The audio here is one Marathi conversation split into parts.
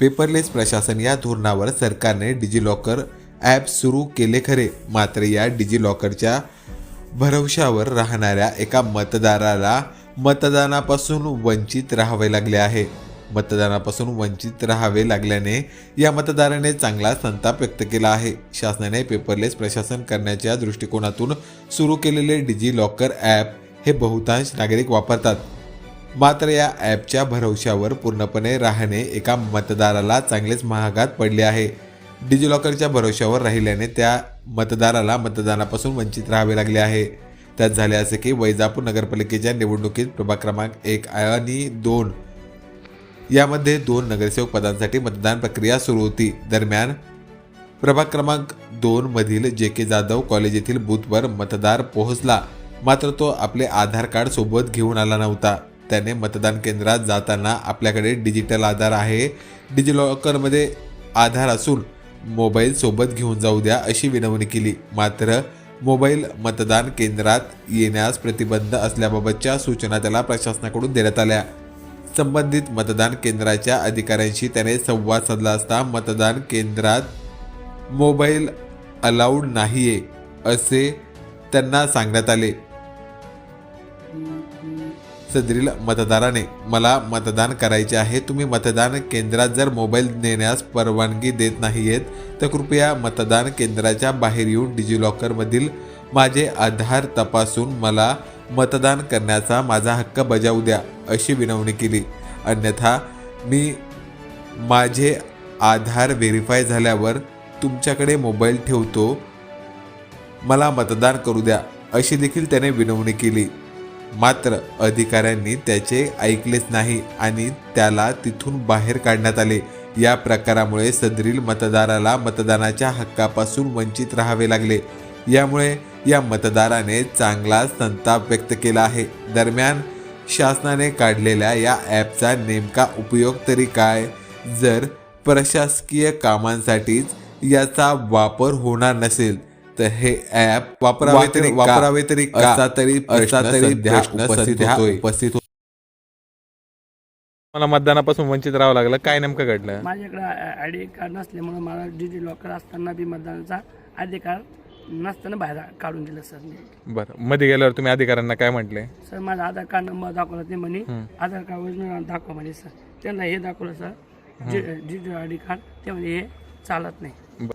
पेपरलेस प्रशासन या धोरणावर सरकारने डिजिलॉकर ॲप सुरू केले खरे. मात्र या डिजिलॉकरच्या भरवशावर राहणाऱ्या एका मतदाराला मतदानापासून वंचित राहावे लागले आहे. मतदानापासून वंचित राहावे लागल्याने या मतदाराने चांगला संताप व्यक्त केला आहे. शासनाने पेपरलेस प्रशासन करण्याच्या दृष्टिकोनातून सुरू केलेले डिजिलॉकर ॲप हे बहुतांश नागरिक वापरतात. मात्र या ॲपच्या भरवशावर पूर्णपणे राहणे एका मतदाराला चांगलेच महागात पडले आहे. डिजिलॉकरच्या भरवशावर राहिल्याने त्या मतदाराला मतदानापासून वंचित राहावे लागले आहे. त्यात झाले असे की वैजापूर नगरपालिकेच्या निवडणुकीत प्रभाग क्रमांक एक आणि दोन यामध्ये दोन नगरसेवक पदांसाठी मतदान प्रक्रिया सुरू होती. दरम्यान प्रभाग क्रमांक दोन मधील जे के जाधव कॉलेज येथील बूथवर मतदार पोहोचला. मात्र तो आपले आधार कार्ड सोबत घेऊन आला नव्हता. त्याने मतदान केंद्रात जाताना आपल्याकडे डिजिटल आधार आहे. डिजिलॉकरमध्ये आधार असून मोबाईल सोबत घेऊन जाऊ द्या अशी विनवणी केली. मात्र मोबाईल मतदान केंद्रात येण्यास प्रतिबंध असल्याबाबतच्या सूचना त्याला प्रशासनाकडून देण्यात आल्या. संबंधित मतदान केंद्राच्या अधिकाऱ्यांशी त्याने संवाद साधला असता मतदान केंद्रात मोबाईल अलाउड नाहीये असे त्यांना सांगण्यात आले. सदरील मतदाराने मला मतदान करायचे आहे तुम्ही मतदान केंद्रात जर मोबाईल नेण्यास परवानगी देत नाहीयेत तर कृपया मतदान केंद्राच्या बाहेर येऊन डिजिलॉकरमधील माझे आधार तपासून मला मतदान करण्याचा माझा हक्क बजावू द्या अशी विनवणी केली. अन्यथा मी माझे आधार व्हेरीफाय झाल्यावर तुमच्याकडे मोबाईल ठेवतो मला मतदान करू द्या अशी देखील त्याने विनवणी केली. मात्र अधिकाऱ्यांनी त्याचे ऐकलेच नाही आणि त्याला तिथून बाहेर काढण्यात आले. या प्रकारामुळे सदरील मतदाराला मतदानाच्या हक्कापासून वंचित राहावे लागले. यामुळे या मतदाराने चांगला संताप व्यक्त केला आहे. दरम्यान शासनाने काढलेल्या या ॲपचा नेमका उपयोग तरी काय? जर प्रशासकीय कामांसाठीच याचा वापर होणार नसेल तर हे ॲप वापरावे तरी वापरावे तरी असा तरी असा तरी उपस्थित होतो. मला मतदानापासून वंचित राहावं लागलं. काय नेमकं घडलं? माझ्याकडे आय डी कार्ड नसल्यामुळे मला डिजी लॉकर असताना बी मतदानाचा अधिकार नसताना बाहेर काढून दिलं सर मी. बरं. मध्ये गेल्यावर तुम्ही अधिकाऱ्यांना काय म्हटले? सर माझा आधार कार्ड नंबर दाखवला ते म्हणे. आधार कार्ड ओरिजिनल दाखवा म्हणे सर. त्यांना हे दाखवलं sir. Digi I D card ते म्हणे हे चालत नाही.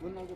कोण नाव